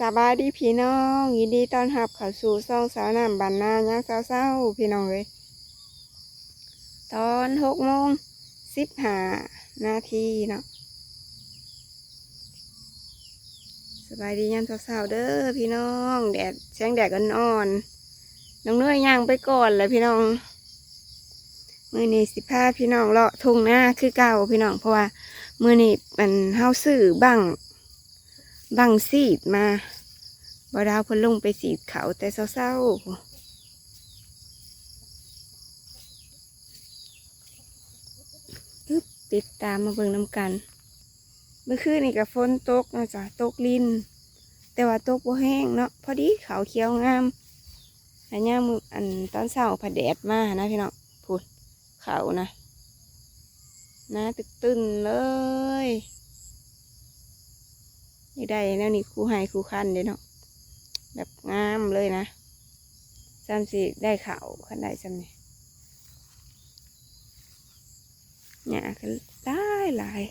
สบายดีพี่น้องยินดีต้อนรับเข้าสู่ซ่องสาวน้ำบันนายังเศร้าๆพี่น้องเลยตอนหกโมงสิบห้านาทีเนาะสบายดียังเศร้าๆเด้อพี่น้องแดดแสงแดดกันอ่อนน้องเนยย่างไปก่อนเลยพี่น้องมือนี้สิพาพี่น้องเลาะทุ่งหน้าคือเก่าพี่น้องเพราะว่ามือนี้มันเฮาซื้อบัง บังสีดมาบดาวพิ่นลงไปสีดเขาแต่เศร้าๆปึ๊บติดตามมาเบิ่งน้ำกัน เมื่อคืนนี่กับฝนตกนะจ๊ะตกลิน แต่ว่าตกบ่แห้งเนาะพอดีเขาเขียวงามอันนี้มืออันตอนเช้าผัดแดดมานะพี่น้องพูดเขานะน้าตึกตึนเลย นี่ได้แนวนี้คู่ให้คู่คันเด้เนาะแบบงามเลยนะซ้ำสิได้ข่าวคันได้ซ้ำนี่เนี่ยก็ได้หลาย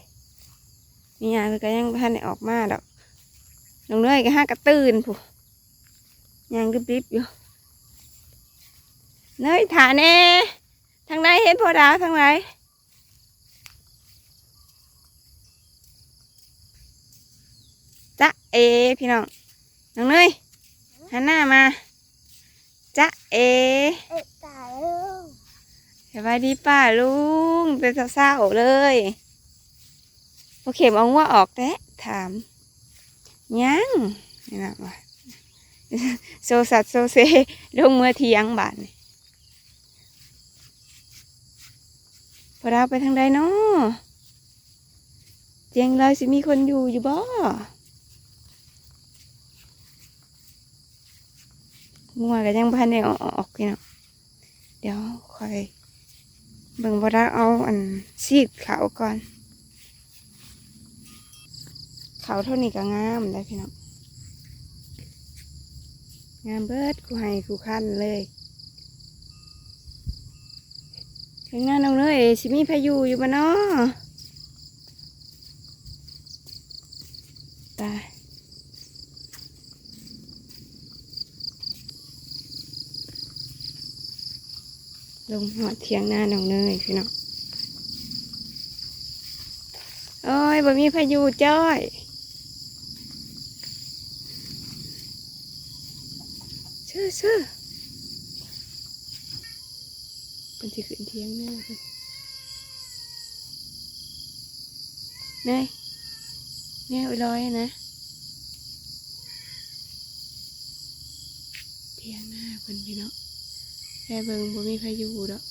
นี่ยมันก็ยังพันได้ออกมาดอกลงเนยก็ห้ากระตื่นผู้ยังริบอยู่เนยถาแน่ทางไหนเห็นพอดาวทางไหน จ๊ะเอ พี่น้องน้องเนยหันหน้ามาจ๊ะเอเอ็ดตายลูกสบายดีป้าลุงเป็นเศร้าๆเลยโอเคมเอาว่าออกแต่ถามยังนี่นะว่าโซสัตโซเซลงเมื่อเที่ยงบาทนี่พอเราไปทางใดเนาะเตียงเลยสิมีคนอยู่อยู่บ่ งัวก็ยังพันได้อออกพี่น้องเดี๋ยวคอยเบิ่งบ่ได้เอาอันซีดขาวก่อนขาวเท่านี้ก็งามได้พี่น้องงามเบิดกูให้กูคันเลยถึงงานน้องเลยสิมีพายุอยู่บ่เนาะตาย ลงหอดเทียงหน้าน้องเนยพี่น้องโอ้ยบ่มีพายุจ้อยเชื่อเชื่อเป็นที่ขึ้นเทียงหน้าเพิ่นเนยเนยอุยลอยนะเทียงหน้าเพิ่นพี่น้อง แค่เบิ่งบ่มีพายุดอก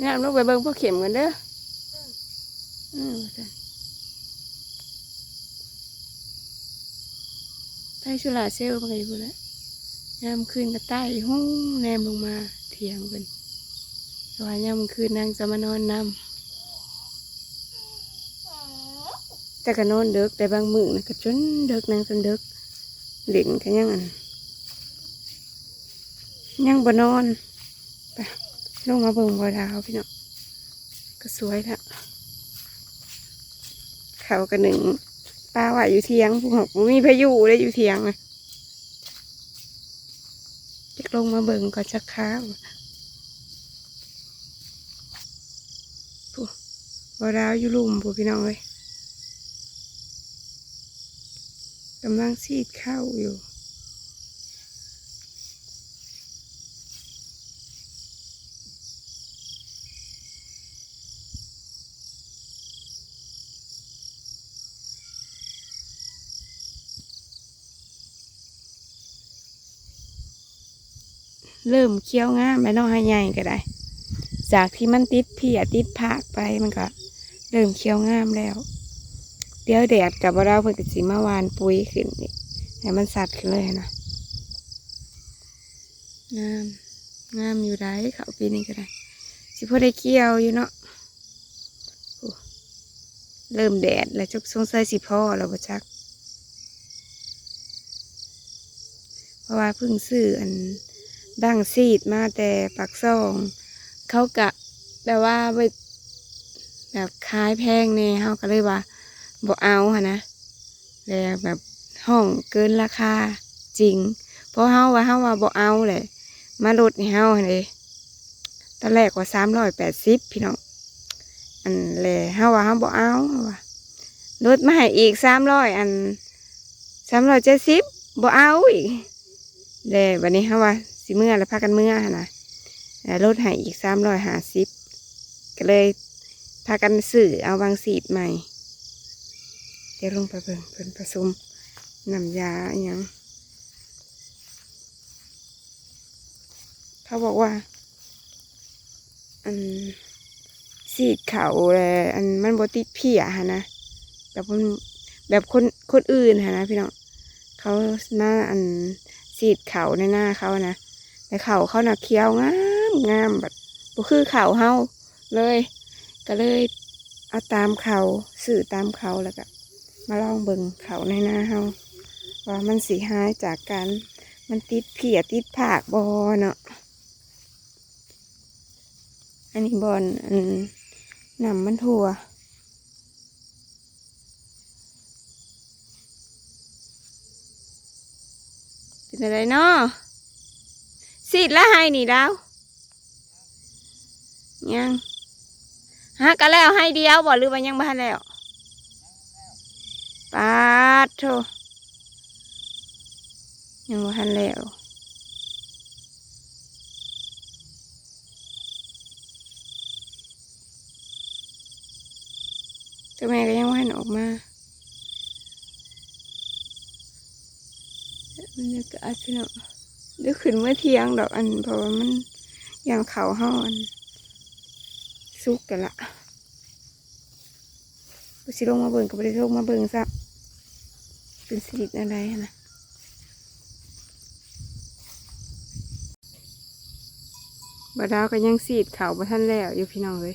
นี่ลูกไปเบิ่งพวกเข็มกันเด้ออืมจ้ะใต้ชุลาเซลล์มันก็อยู่แล้วยามคืนก็ใต้ห้องแนมลงมาเถียงเป็นว่ายามคืนนางจะมานอนนำ แต่ก็นอนเด็กแต่บางมือนะก็จนเด็กนางจนเด็กเล่นกันยังอันยังบ่นอนไปลงมาเบิ่งบ่ดาวพี่น้องก็สวยละเขากันหนึ่งปลาว่าอยู่เทียงผู้หกมีพายุเลยอยู่เทียงนะจะลงมาเบิ่งก็จะค้าวผู้บ่ดาวอยู่ลุ่มผู้พี่น้องเลย กำลังซีดข้าวอยู่ เริ่มเคี้ยวง่ามแล้วน้องให้ใหญ่ก็ได้ จากที่มันติดเพียติดผากไปมันก็ เริ่มเคี้ยวง่ามแล้ว เดี๋ยวแดดกับเราเพิ่นก็สิมาวานปุ๋ยขึ้นนี่ให้มันสัดขึ้นเลยนะงามงามอยู่ได้เขาปีนี้ก็ได้สิพอได้เกี่ยวอยู่เนาะโอ้เริ่มแดดแล้วจุกสงสัยสิพ่อแล้วบ่จัก เพราะว่าเพิ่งซื้ออันดังซีดมาแต่ปากซอง เขากะแบบว่าแบบขายแพงแน่เฮาก็เลยว่า บ่เอาหะนะแล้วแบบห้องเกินราคาจริง เพราะเฮาว่าเฮาว่าบ่เอาเลยมาลดให้เฮาหั่นเลยตอนแรกว่าสามร้อยแปดสิบพี่น้องอันแลเฮาว่าเฮาบ่เอาเฮาว่าลดมาให้อีกสามร้อยอันสามร้อยเจ็ดสิบบ่เอาอีกแล้วันนี้เฮาว่าสิเมื่อแล้วพากันเมื่อหั่นะแล้วลดให้อีกสามร้อยห้าสิบก็เลยพากันสื่อเอาวางสีดใหม่ เดี๋ยวลงไปเบิ่งเพิ่นผสมน้ำยาอหยังเขาบอกว่า อันสีดเขาแหละอันมันบติดเพียฮะนะแบบคนแบบคนคนอื่นฮะนะพี่น้องเขาหน้าอันสีดเขาในหน้าเขานะแต่เขาเขาหนักเคี้ยวงามงามแบบบ่คือเขาเฮาเลย ก็เลยเอาตามเขาสื่อตามเขาแล้วก็ มาลองเบิ่งเขาในหน้าเฮาว่ามันสีหายจากการมันติดเพียติดผากบอเนาะอันนี้บอลอันนำมันถั่วเป็นอะไรเนาะสิดละให้นี่ดาวยังฮะก็แล้วให้เดียวบ่หรือว่ายังบ้านแล้ว ปาดโทยังบ้านแล้วเจ้าแม่ก็ยังบ้านออกมาบรรยากาศพี่น้องเดี๋ยวขึ้นเมื่อเที่ยงดอกอันเพราะว่ามันยังเขาห้อนสุกกันละก็สิลงมาเบิ่งก็ไม่ได้ลงมาเบิ่งซั เป็นสิริอะไรนะบาดาวก็ยังสีดเขาบ่ท่านแล้วอยู่พี่น้องเลย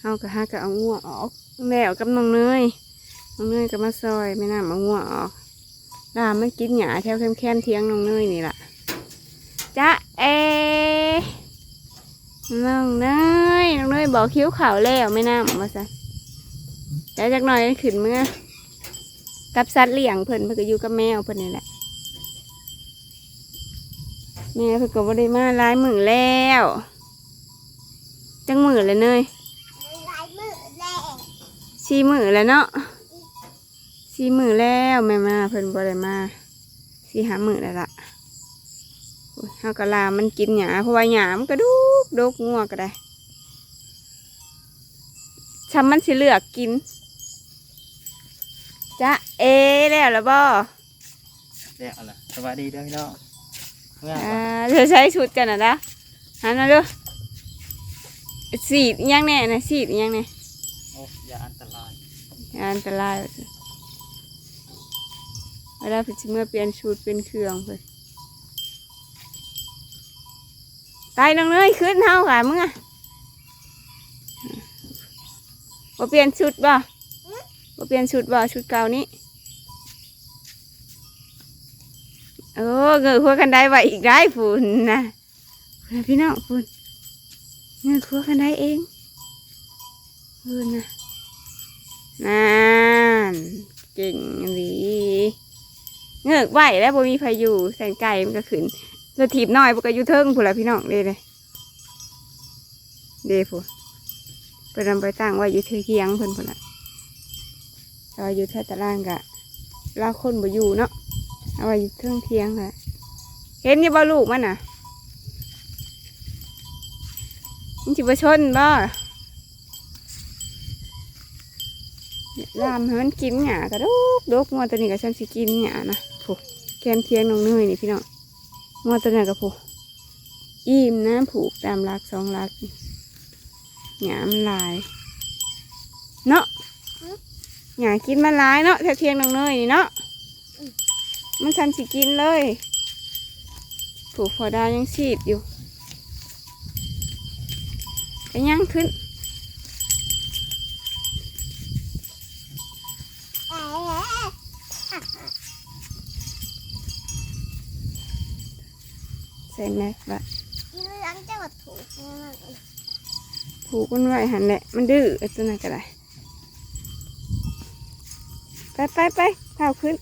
เฮาก็หาก็เอาง่วงออกแล้วกับน้องเนยน้องเนยก็มาซอยไม่น่ามาง่วงออกลามันกินหยาแถวแคมๆเทียงน้องเนยนี่ล่ะจ้าเอน้องเนยน้องเนยบอกคิ้วขาวแล้วไม่น่ามาซะแต่จากหน่อยขึ้นเมื่อ กับสัตว์เลี้ยงเพิ่นเพิ่นก็อยู่กับแมวเพิ่นนี่แหละแม่เพิ่นก็บ่ได้มาหลายมื้อแล้ว จังมื้อเลยเนยลายมือแรงสี่มื้อแล้วเนาะสี่มื้อแล้วแม่มาเพิ่นบ่ได้มาสี่หามื้อแล้วล่ะโอ้ยเฮากะลามันกินหยาเพราะว่าหยามันก็ดุกดกงัวก็ได้ช้ำมันสิเลือกกิน จ้ะเอแล้วละบ่เรียกอะไรสวัสดีเด้อพี่น้องเมื่ออ่าเธอใช้ชุดกันนะนะหันมาดูสีดอิหยังแน่นะสีดอิหยังแน่โอ้ยาอันตรายอันตรายว่าซั่นเวลาเพิ่นสิเมื่อเปลี่ยนชุดเป็นเครื่องเพิ่นตายน้องเนยขึ้นเฮาค่ะมึงอะบ่เปลี่ยนชุดบ่บ่ เปลี่ยนชุดบ่ชุดเก่านี้โอ้เงยหัวกันได้ไว้อีกได้ฝุ่นนะพี่น้องฝุ่นเงยหัวกันได้เองฝุ่นนะนั่นเก่งดีเงือกไหวแล้วบ่มีพายุแสงไก่มันก็ขึ้นแล้วถีบน้อยมันก็อยู่เทิงพุ่นละพี่น้องเด้เลยเด้พุ่นไปนำไปตั้งไว้อยู่เทียงเพิ่นพุ่นละ แต่ว่าอยู่แท่ตารางกะลาคนบ่อยู่เนาะเอาไว้อยู่เทิงเทียงค่ะเห็นอยี่บ่ลูกมันน่ะมันจิบชนบ่เนี่ยลามให้มันกินหยากระดกดกงัวตัวนี้ก็ฉันสิกินหยานะผูกแกมเทียงน้องเนยนี่พี่น้องงัวตัวนี้ก็ผูกอิ่มนะผูกตามรักสองรักหยามันลาย เนาะ หยากินมันหลายเนาะแถวเทียงน้องเนยนี่เนาะมันฉันสิกินเลยผูกพอดายังฉีดอยู่ไปย่างขึ้นแอะสใส่แม็กละยืนหลังจะวัดถูกนี่มันผูกมันไว้หันแหละมันดื้อไอ้ตัวนั้นก็ได้ ไปไปไปเท้าขึ้น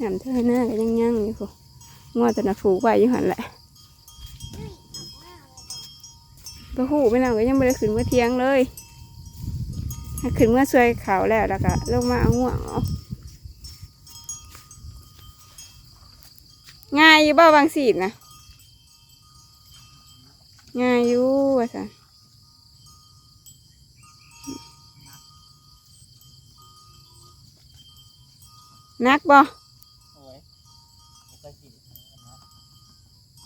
ยำเธอหน้าก็ยังยังอยู่พวกงัวแต่น่ะผูกไว้อยู่หันแหละดุยออกมาหูไปนั่งก็ยังไม่ได้ขึ้นเมื่อเที่ยงเลยขึ้นเมื่อช่วยเขาแล้วแล้วก็ลงมาเอาง่วงเอาง่ายอยู่บ่บางสีนะง่ายอยู่ว่าสัน นักบ่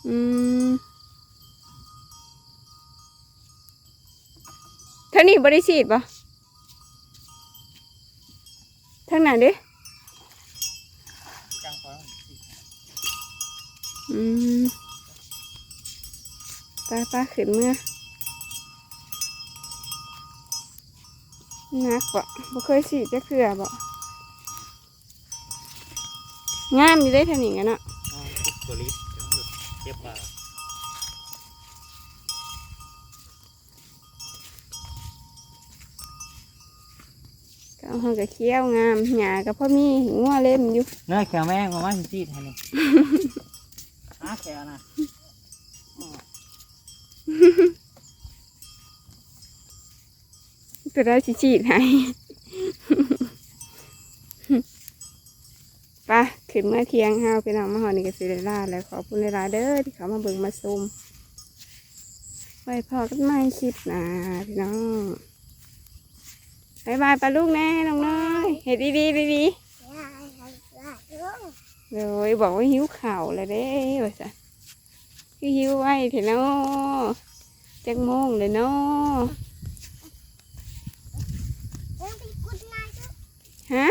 อืมทางนี้บริสีดบ่ทั้งไหนดิจังพอมันสิอืมไปไปขึ้นเมื่อนักบ่บ่เคยสีดจะเคือบ่ งามอยู่ได้เท่านี้กันเนาะอ๋อตัวลิฟต์เดี๋ยวมันหลุดเจ็บบ่าก็เอาเฮาก็เคี้ยวงามหญ้าก็พอมีงัวเล่มอยู่เนื้อแขวแม่งมามาสิจีดให้นี่หาแขวนะอ๋อตัวเราสิฉีดให้ไป ขึ้นเมื่อเที่ยงเฮาพี่น้องมาหอนี่ก็สิได้ลาแล้วขอบคุณหลาเด้อที่เขามาเบิ่งมาชมไว้พอกันใหม่คลิปนะพี่น้องบายบายปลาลูกแน่น้องน้อยเห็ดดีๆดียายยายยายลุงๆเลยบอกว่าหิวข่าวเลยเด้ว่าซะคือหิวไว้เถอะเนาะจักโมงเลยเนาะลุงไปกุดนายจ้ะฮะ